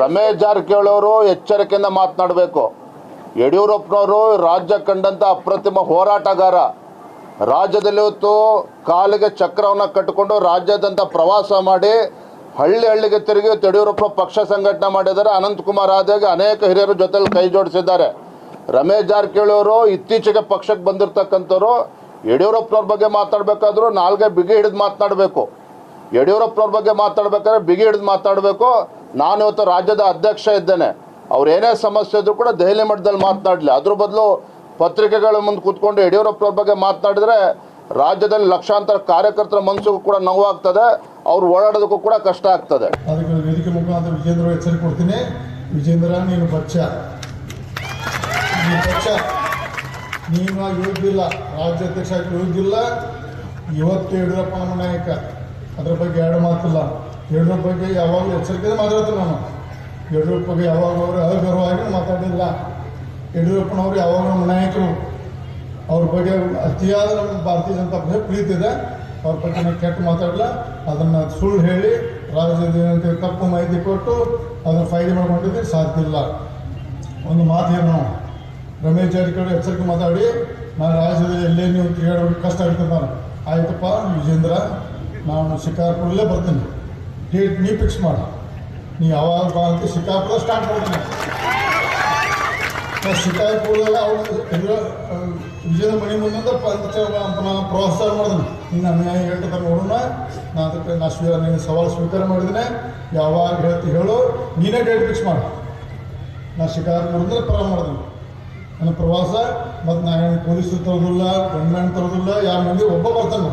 ರಮೇಶ್ ಜಾರಕಿಹೊಳಿ ಅವರು ಎಚ್ಚರಿಕೆಯಿಂದ ಮಾತನಾಡಬೇಕು. ಯಡಿಯೂರಪ್ಪನವರು ರಾಜ್ಯ ಕಂಡಂಥ ಅಪ್ರತಿಮ ಹೋರಾಟಗಾರ. ರಾಜ್ಯದಲ್ಲಿ ಇವತ್ತು ಕಾಲಿಗೆ ಚಕ್ರವನ್ನು ಕಟ್ಟಿಕೊಂಡು ರಾಜ್ಯಾದ್ಯಂತ ಪ್ರವಾಸ ಮಾಡಿ ಹಳ್ಳಿ ಹಳ್ಳಿಗೆ ತಿರುಗಿ ಯಡಿಯೂರಪ್ಪ ಪಕ್ಷ ಸಂಘಟನೆ ಮಾಡಿದ್ದಾರೆ. ಅನಂತಕುಮಾರ್ ಆದಾಗ ಅನೇಕ ಹಿರಿಯರ ಜೊತೆಲಿ ಕೈ ಜೋಡಿಸಿದ್ದಾರೆ. ರಮೇಶ್ ಜಾರಕಿಹೊಳಿ ಅವರು ಇತ್ತೀಚೆಗೆ ಪಕ್ಷಕ್ಕೆ ಬಂದಿರತಕ್ಕಂಥವ್ರು ಯಡಿಯೂರಪ್ಪನವ್ರ ಬಗ್ಗೆ ಮಾತಾಡಬೇಕಾದ್ರೂ ನಾಲ್ಗೆ ಬಿಗಿ ಹಿಡಿದು ಮಾತನಾಡಬೇಕು. ಯಡಿಯೂರಪ್ಪನವ್ರ ಬಗ್ಗೆ ಮಾತಾಡ್ಬೇಕಾದ್ರೆ ಬಿಗಿ ಹಿಡಿದು ಮಾತಾಡಬೇಕು. ನಾನು ಇವತ್ತು ರಾಜ್ಯದ ಅಧ್ಯಕ್ಷ ಇದ್ದೇನೆ. ಅವ್ರು ಏನೇ ಸಮಸ್ಯೆ ಇದ್ರು ಕೂಡ ದೆಹಲಿ ಮಟ್ಟದಲ್ಲಿ ಮಾತನಾಡಲಿ ಅದ್ರ ಬದಲು ಪತ್ರಿಕೆಗಳ ಮುಂದೆ ಕೂತ್ಕೊಂಡು ಯಡಿಯೂರಪ್ಪ ಬಗ್ಗೆ ಮಾತನಾಡಿದ್ರೆ ರಾಜ್ಯದಲ್ಲಿ ಲಕ್ಷಾಂತರ ಕಾರ್ಯಕರ್ತರ ಮನಸ್ಸಿಗೂ ಕೂಡ ನೋವಾಗ್ತದೆ. ಅವ್ರು ಓಡಾಡೋದಕ್ಕೂ ಕೂಡ ಕಷ್ಟ ಆಗ್ತದೆ. ಅದಕ್ಕೆ ವೇದಿಕೆ ಮುಖಾಂತರ ವಿಜೇಂದ್ರ ಕೊಡ್ತೀನಿ. ವಿಜೇಂದ್ರ, ನೀನು ಬಚ್ಚ ನೀನು ಯೋಗ್ಯಿಲ್ಲ ಯೋಗ್ಯಿಲ್ಲ ಇವತ್ತು ಯಡಿಯೂರಪ್ಪ ನಾಯಕ. ಅದ್ರ ಬಗ್ಗೆ ಎರಡು ಮಾತಿಲ್ಲ. ಯಡಿಯೂರಪ್ಪ ಬಗ್ಗೆ ಯಾವಾಗಲೂ ಎಚ್ಚರಿಕೆ ಮಾತಾಡ್ತೀನಿ ನಾನು. ಯಡಿಯೂರಪ್ಪ ಬಗ್ಗೆ ಯಾವಾಗ ಅವರು ಅಗೌರವಾಗಿ ಮಾತಾಡಿಲ್ಲ. ಯಡಿಯೂರಪ್ಪನವರು ಯಾವಾಗ ನಮ್ಮ ನಾಯಕರು, ಅವ್ರ ಬಗ್ಗೆ ಅತಿಯಾದ ನಮ್ಮ ಭಾರತೀಯ ಜನತಾ ಪಕ್ಷ ಪ್ರೀತಿ ಇದೆ. ಅವ್ರ ಬಗ್ಗೆ ನಾನು ಕೆಟ್ಟ ಮಾತಾಡಲ್ಲ. ಅದನ್ನು ಸುಳ್ಳು ಹೇಳಿ ರಾಜ್ಯದ ತಪ್ಪು ಮಾಹಿತಿ ಕೊಟ್ಟು ಅದನ್ನು ಫೈಲ್ ಮಾಡ್ಕೊಂಡಿದ್ದೆ ಸಾಧ್ಯ ಇಲ್ಲ. ಒಂದು ಮಾತು ಏನು ರಮೇಶ್ ಜಾರಕಿಹೊಳಿ ಎಚ್ಚರಿಕೆ ಮಾತಾಡಿ, ನಾನು ರಾಜ್ಯದಲ್ಲಿ ಎಲ್ಲೇ ನೀವು ತಿರುಗಾಡೋದು ಕಷ್ಟ ಆಗ್ತದೆ ನಾನು. ಆಯ್ತಪ್ಪ ವಿಜೇಂದ್ರ ನಾನು ಶಿಕಾರ್ಪುರಲ್ಲೇ ಬರ್ತೀನಿ. ಡೇಟ್ ನೀ ಫಿಕ್ಸ್ ಮಾಡಿ. ನೀ ಯಾವಾಗ ಬಾ ಅಂತ ಸಿಕ್ಕಾಪುರ ಸ್ಟಾರ್ಟ್ ಮಾಡ್ತೀನಿ. ನಾವು ಶಿಕಾರ್ಪುರದಾಗ ಅವ್ರು ಎದುರು ವಿಜಯದ ಮನೆ ಮುಂದೆ ಪಂಚ ನಾನು ಪ್ರವಾಸ ಮಾಡಿದ್ದೀನಿ ನಿನ್ನ ಅನ್ಯಾಯ ಹೇಳ್ತಾರೆ ನೋಡೋಣ ನಾ ಅದಕ್ಕೆ ನಾ ಸ್ವೀ ನಿನ್ನ ಸವಾಲು ಸ್ವೀಕಾರ ಮಾಡಿದ್ದೀನಿ ಯಾವಾಗ ಹೇಳ್ತಿ ಹೇಳು. ನೀನೇ ಡೇಟ್ ಫಿಕ್ಸ್ ಮಾಡು. ನಾ ಶಿಕಾರ್ಪುರದಿಂದ ಪ್ರಾರಂಭ ಮಾಡಿದ್ನು. ನನ್ನ ಪ್ರವಾಸ, ಮತ್ತು ನಾನು ಪೊಲೀಸರು ತರೋದಿಲ್ಲ ಗಂಡ್ಮ್ಯಾನ್ ತರೋದಿಲ್ಲ, ಯಾರ ಮಂದಿ ಒಬ್ಬ ಬರ್ತಾನೆ